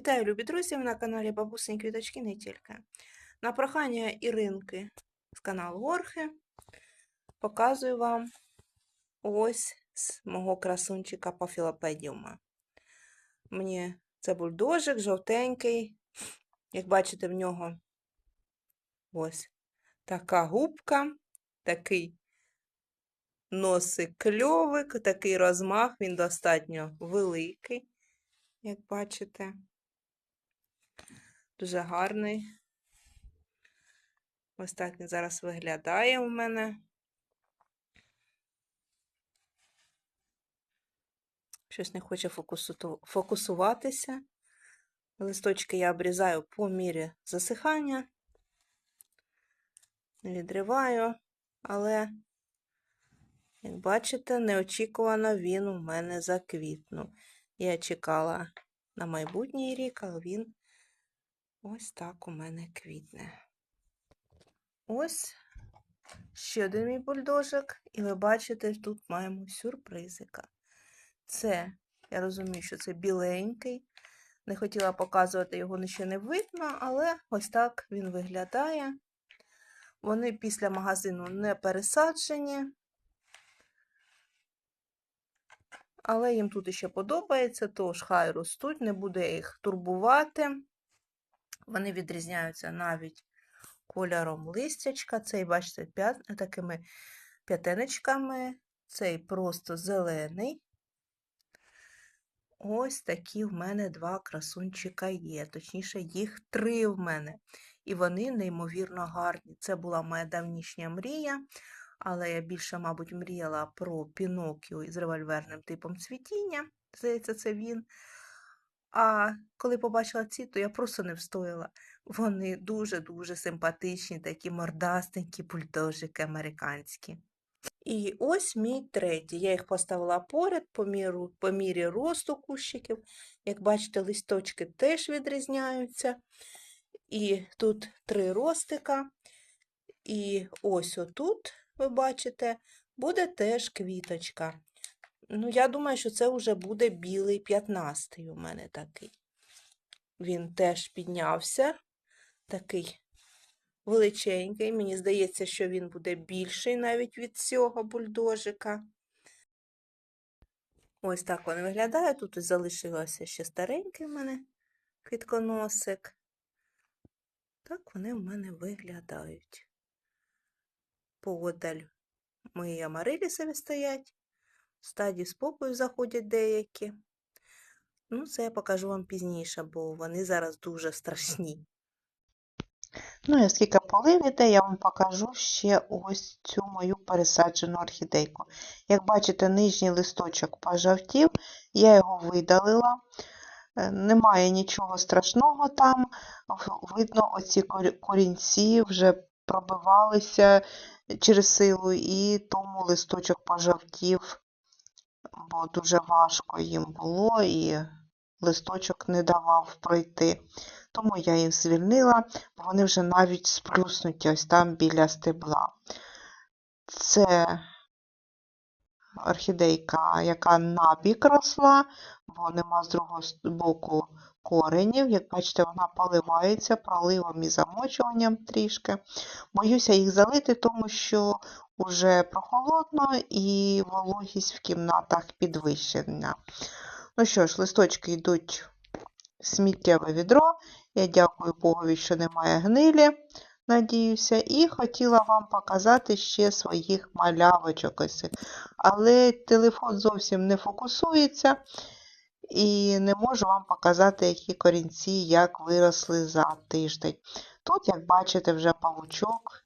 Вітаю, любі друзі! Ви на каналі Бабусині Квіточки не тільки. На прохання Іринки з каналу Горхи показую вам ось з мого красунчика Пафілопедіума. Мені це бульдожик жовтенький. Як бачите, в нього ось така губка, такий носик кльовик, такий розмах, він достатньо великий, як бачите. Дуже гарний. Ось так він зараз виглядає у мене. Щось не хоче фокусуватися. Листочки я обрізаю по мірі засихання. Відриваю, але, як бачите, неочікувано він у мене заквітнув. Я чекала на майбутній рік, але він ось так у мене квітне. Ось ще один мій бульдожик, і ви бачите, тут маємо сюрпризика. Це, я розумію, що це біленький. Не хотіла показувати його ще не видно, але ось так він виглядає. Вони після магазину не пересаджені, але їм тут ще подобається, тож хай ростуть, не буде їх турбувати. Вони відрізняються навіть кольором листячка. Цей, бачите, такими п'ятиночками, цей просто зелений. Ось такі в мене два красунчика є. Точніше, їх три в мене. І вони неймовірно гарні. Це була моя давнішня мрія, але я більше, мабуть, мріяла про Пінокіо із револьверним типом цвітіння. Здається, це він. А коли побачила ці, то я просто не встояла. Вони дуже-дуже симпатичні, такі мордастенькі бульдожики американські. І ось мій третій. Я їх поставила поряд по, міру, по мірі росту кущиків. Як бачите, листочки теж відрізняються. І тут три ростика. І ось отут, ви бачите, буде теж квіточка. Ну, я думаю, що це вже буде білий 15 у мене такий. Він теж піднявся, такий величенький. Мені здається, що він буде більший навіть від цього бульдожика. Ось так він виглядає. Тут ось залишилося ще старенький в мене квітконосик. Так вони в мене виглядають. Поодаль мої амарилісові стоять. В стадії спокою заходять деякі. Ну, це я покажу вам пізніше, бо вони зараз дуже страшні. Ну, і оскільки полив іде, я вам покажу ще ось цю мою пересаджену орхідейку. Як бачите, нижній листочок пожовтів, я його видалила. Е, Немає нічого страшного там. Видно, оці корінці вже пробивалися через силу, і тому листочок пожовтів, бо дуже важко їм було, і листочок не давав пройти. Тому я їх звільнила, бо вони вже навіть сплюснуті ось там біля стебла. Це орхідейка, яка набік росла, бо нема з другого боку коренів. Як бачите, вона поливається проливом і замочуванням трішки. Боюся їх залити, тому що вже прохолодно і вологість в кімнатах підвищена. Ну що ж, листочки йдуть в сміттєве відро. Я дякую Богові, що немає гнилі, надіюся, і хотіла вам показати ще своїх малявочок. ось. Але телефон зовсім не фокусується, і не можу вам показати, які корінці як виросли за тиждень. Тут, як бачите, вже павучок.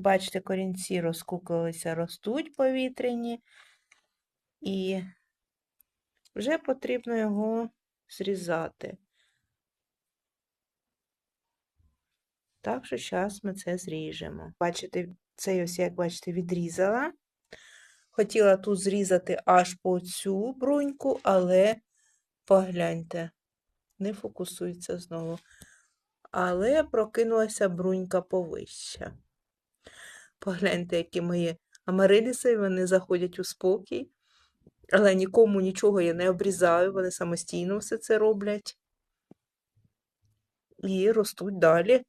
Бачите, корінці розкукалися, ростуть повітряні, і вже потрібно його зрізати. Так що зараз ми це зріжемо. Бачите, цей ось, як бачите, відрізала. Хотіла тут зрізати аж по цю бруньку, але погляньте, не фокусується знову. Але прокинулася брунька повища. Погляньте, які мої амариліси, вони заходять у спокій, але нікому нічого я не обрізаю, вони самостійно все це роблять. і ростуть далі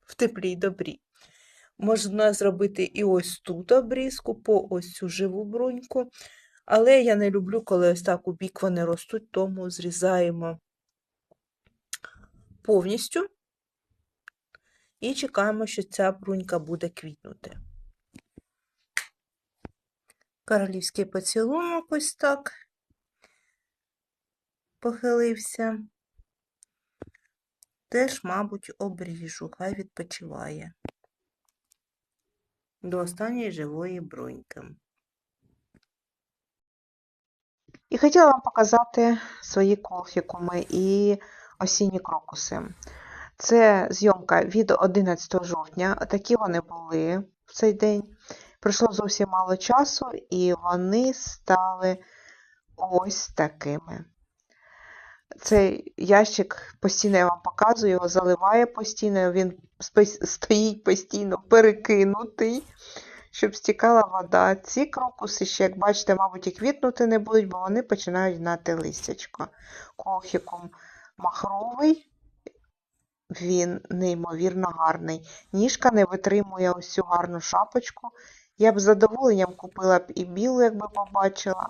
в теплі й добрі. Можна зробити і ось тут обрізку по ось цю живу бруньку, але я не люблю, коли ось так у бік вони ростуть, тому зрізаємо повністю і чекаємо, що ця брунька буде квітнути. Королівський поцілунок ось так похилився. Теж, мабуть, обріжу, хай відпочиває до останньої живої бруньки. І хотіла вам показати свої колхікуми і осінні крокуси. Це зйомка від 11 жовтня. Такі вони були в цей день. Пройшло зовсім мало часу, і вони стали ось такими. Цей ящик постійно я вам показую, його заливає постійно, він стоїть постійно перекинутий, щоб стікала вода. Ці крокуси ще, як бачите, мабуть, і квітнути не будуть, бо вони починають гнати листячко. Колхікум махровий, він неймовірно гарний. Ніжка не витримує цю гарну шапочку. Я б з задоволенням купила б і білу, якби побачила.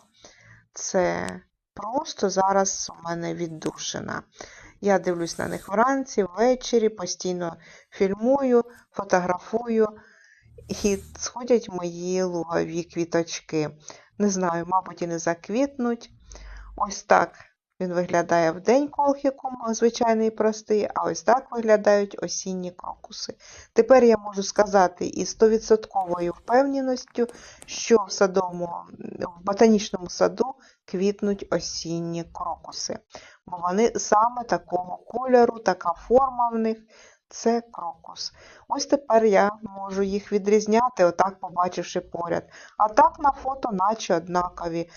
Це просто зараз у мене віддушина. Я дивлюсь на них вранці, ввечері, постійно фільмую, фотографую, і сходять мої лугові квіточки. Не знаю, мабуть, і не заквітнуть. Ось так він виглядає в день колхікум, звичайний і простий, а ось так виглядають осінні крокуси. Тепер я можу сказати із 100% впевненістю, що в садовому, в ботанічному саду квітнуть осінні крокуси. Бо вони саме такого кольору, така форма в них це крокус. Ось тепер я можу їх відрізняти, отак побачивши поряд. А так на фото, наче однакові.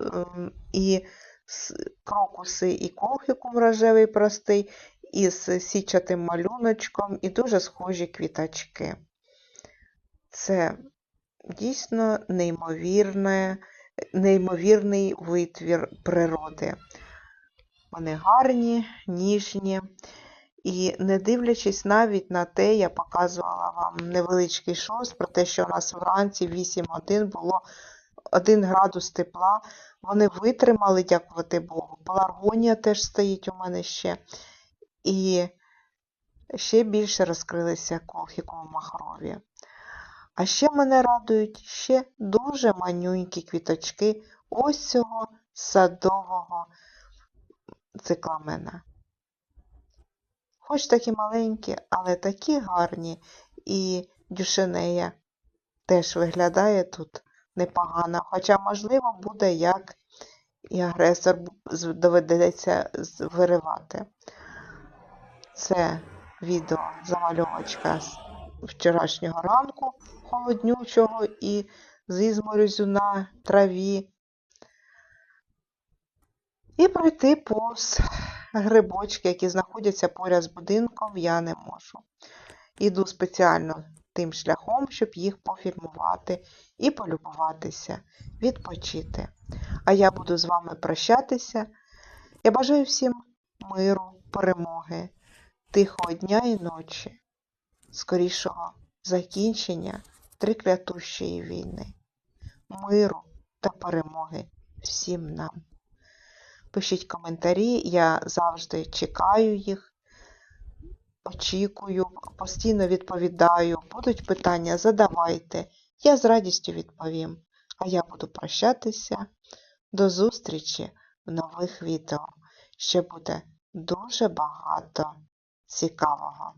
Ем, І крокуси і колхікум рожевий простий, із січатим малюночком, і дуже схожі квіточки. Це дійсно неймовірний витвір природи. Вони гарні, ніжні. І не дивлячись навіть на те, я показувала вам невеличкий шорс про те, що у нас вранці 8 годин було 1 градус тепла. Вони витримали, дякувати Богу. Пеларгонія теж стоїть у мене ще. І ще більше розкрилися колхіком махрові. А ще мене радують ще дуже манюнькі квіточки ось цього садового цикламена. Хоч такі маленькі, але такі гарні. І дюшенея теж виглядає тут непогано. Хоча, можливо, буде як і агресор доведеться виривати. Це відео замальовочка з вчорашнього ранку холоднючого і з ізморозю на траві. І пройти повз грибочки, які знаходяться поряд з будинком, я не можу. Іду спеціально тим шляхом, щоб їх пофільмувати і полюбуватися, відпочити. А я буду з вами прощатися. Я бажаю всім миру, перемоги, тихого дня і ночі, скорішого закінчення триклятущої війни, миру та перемоги всім нам. Пишіть коментарі, я завжди чекаю їх, очікую, постійно відповідаю. Будуть питання, задавайте. Я з радістю відповім. А я буду прощатися. До зустрічі в нових відео. Ще буде дуже багато цікавого.